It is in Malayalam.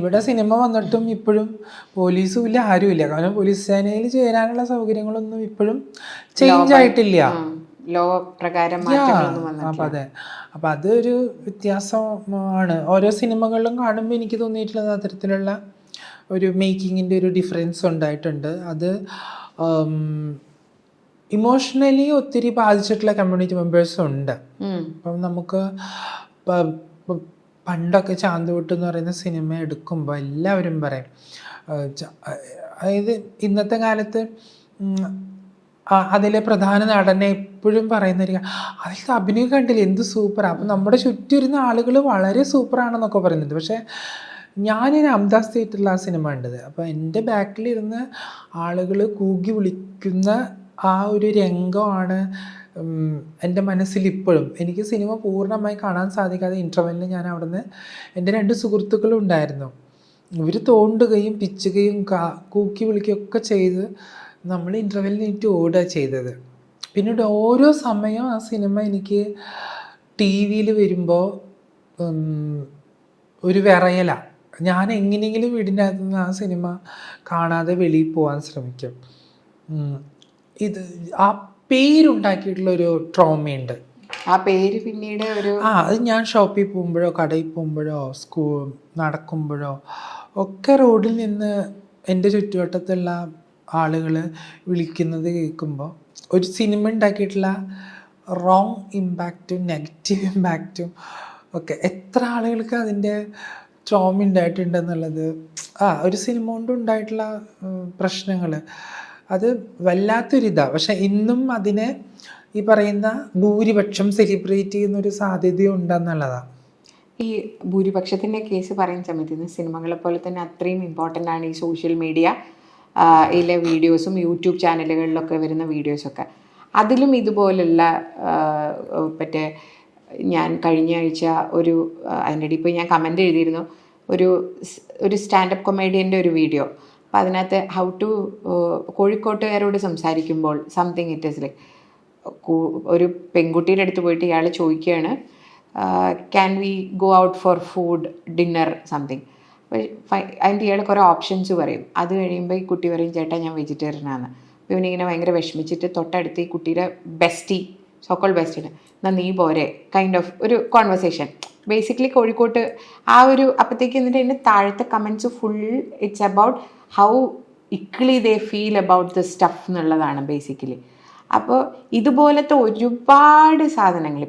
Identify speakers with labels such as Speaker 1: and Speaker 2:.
Speaker 1: ഇവിടെ സിനിമ വന്നിട്ടും ഇപ്പോഴും പോലീസും ഇല്ല ആരും ഇല്ല കാരണം പോലീസ് സേനയിൽ ചേരാനുള്ള സൗകര്യങ്ങളൊന്നും ഇപ്പോഴും ചേഞ്ച് ആയിട്ടില്ല.
Speaker 2: ലോ പ്രകാരം
Speaker 1: അപ്പം അതെ. അപ്പം അതൊരു വ്യത്യാസമാണ്. ഓരോ സിനിമകളിലും കാണുമ്പോൾ എനിക്ക് തോന്നിയിട്ടുള്ളത് അത്തരത്തിലുള്ള ഒരു മേക്കിങ്ങിന്റെ ഒരു ഡിഫറൻസ് ഉണ്ടായിട്ടുണ്ട്. അത് ഇമോഷണലി ഒത്തിരി ബാധിച്ചിട്ടുള്ള കമ്മ്യൂണിറ്റി മെമ്പേഴ്സും ഉണ്ട്. അപ്പം നമുക്ക് പണ്ടൊക്കെ ചാന്തുവിട്ട് എന്ന് പറയുന്ന സിനിമ എടുക്കുമ്പോൾ എല്ലാവരും പറയും അതായത് ഇന്നത്തെ കാലത്ത് അതിലെ പ്രധാന നടനെ എപ്പോഴും പറയുന്ന ഒരു അതിലത്തെ അഭിനയം കണ്ടില്ല എന്ത് സൂപ്പറാണ് അപ്പം നമ്മുടെ ചുറ്റും ഇരുന്ന ആളുകൾ വളരെ സൂപ്പറാണെന്നൊക്കെ പറയുന്നുണ്ട്. പക്ഷേ ഞാൻ അംദാസ് തിയേറ്ററിൽ ആ സിനിമ കണ്ടത്. അപ്പോൾ എന്റെ ബാക്കിലിരുന്ന് ആളുകൾ കൂകി വിളിക്കുന്ന ആ ഒരു രംഗമാണ് എന്റെ മനസ്സിൽ ഇപ്പോഴും എനിക്ക് സിനിമ പൂർണമായി കാണാൻ സാധിക്കാതെ ഇന്റർവെല്ലിൽ ഞാൻ അവിടുന്ന് എന്റെ രണ്ട് സുഹൃത്തുക്കളും ഉണ്ടായിരുന്നു. ഇവർ തോണ്ടുകയും പിച്ചുകയും കാ കൂക്കി വിളിക്കുകയൊക്കെ ചെയ്ത് നമ്മൾ ഇന്റർവെല്ലിൽ വേണ്ടി ഓടുക ചെയ്തത്. പിന്നീട് ഓരോ സമയം ആ സിനിമ എനിക്ക് ടി വിയിൽ വരുമ്പോൾ ഒരു വിറയലാണ് ഞാൻ എങ്ങനെയെങ്കിലും വീടിന്റെ നിന്ന് ആ സിനിമ കാണാതെ വെളിയിൽ പോകാൻ ശ്രമിക്കും. ഇത് ആ പേരുണ്ടാക്കിയിട്ടുള്ള ഒരു ട്രോമയുണ്ട്.
Speaker 2: ആ പേര് പിന്നീട് ഒരു
Speaker 1: ആ അത് ഞാൻ ഷോപ്പിൽ പോകുമ്പോഴോ കടയിൽ പോകുമ്പോഴോ സ്കൂൾ നടക്കുമ്പോഴോ ഒക്കെ റോഡിൽ നിന്ന് എന്റെ ചുറ്റുവട്ടത്തുള്ള ആളുകൾ വിളിക്കുന്നത് കേൾക്കുമ്പോൾ ഒരു സിനിമ ഉണ്ടാക്കിയിട്ടുള്ള റോങ് ഇമ്പാക്റ്റും നെഗറ്റീവ് ഇമ്പാക്റ്റും ഒക്കെ എത്ര ആളുകൾക്ക് അതിന്റെ ട്രോമ ഉണ്ടായിട്ടുണ്ടെന്നുള്ളത് ആ ഒരു സിനിമ കൊണ്ട് ഉണ്ടായിട്ടുള്ള പ്രശ്നങ്ങൾ അത് വല്ലാത്തൊരിതാണ് പക്ഷെ ഇന്നും അതിനെ ഈ പറയുന്ന ഭൂരിപക്ഷം സെലിബ്രേറ്റ് ചെയ്യുന്ന ഒരു സാധ്യതയുണ്ടെന്നുള്ളതാണ്
Speaker 2: ഈ ഭൂരിപക്ഷത്തിന്റെ കേസ് പറയുന്ന സമയത്ത് ഇന്ന് സിനിമകളെ പോലെ തന്നെ അത്രയും ഇമ്പോർട്ടന്റ് ആണ് ഈ സോഷ്യൽ മീഡിയ ഇതിലെ വീഡിയോസും യൂട്യൂബ് ചാനലുകളിലൊക്കെ വരുന്ന വീഡിയോസൊക്കെ അതിലും ഇതുപോലുള്ള മറ്റേ ഞാൻ കഴിഞ്ഞ ആഴ്ച ഒരു അതിന്റെ ഇടയിൽ ഞാൻ കമന്റ് എഴുതിയിരുന്നു. ഒരു ഒരു സ്റ്റാൻഡപ്പ് കൊമേഡിയന്റെ ഒരു വീഡിയോ അപ്പം അതിനകത്ത് ഹൗ ടു കോഴിക്കോട്ടുകാരോട് സംസാരിക്കുമ്പോൾ സംതിങ് ഇറ്റ് ഇസ് ലൈക്ക് ഒരു പെൺകുട്ടിയുടെ അടുത്ത് പോയിട്ട് ഇയാൾ ചോദിക്കുകയാണ് can we go out for food dinner something അതിന്റെ ഇയാൾ കുറേ ഓപ്ഷൻസ് പറയും. അത് കഴിയുമ്പോൾ ഈ കുട്ടി പറയും ചേട്ടാ ഞാൻ വെജിറ്റേറിയനാണ് അപ്പോൾ ഇവനിങ്ങനെ ഭയങ്കര വിഷമിച്ചിട്ട് തൊട്ടടുത്ത് ഈ കുട്ടിയുടെ ബെസ്റ്റി സോക്കോൾ ബെസ്റ്റിന് എന്നാൽ നീ പോരെ കൈൻഡ് ഓഫ് ഒരു കോൺവെർസേഷൻ ബേസിക്കലി കോഴിക്കോട്ട് ആ ഒരു അപ്പോഴത്തേക്ക് എന്നിട്ട് എന്റെ താഴത്തെ comments full it's about how ഇക്ലി they feel about the stuff എന്നുള്ളതാണ് ബേസിക്കലി അപ്പോൾ ഇതുപോലത്തെ ഒരുപാട് സാധനങ്ങൾ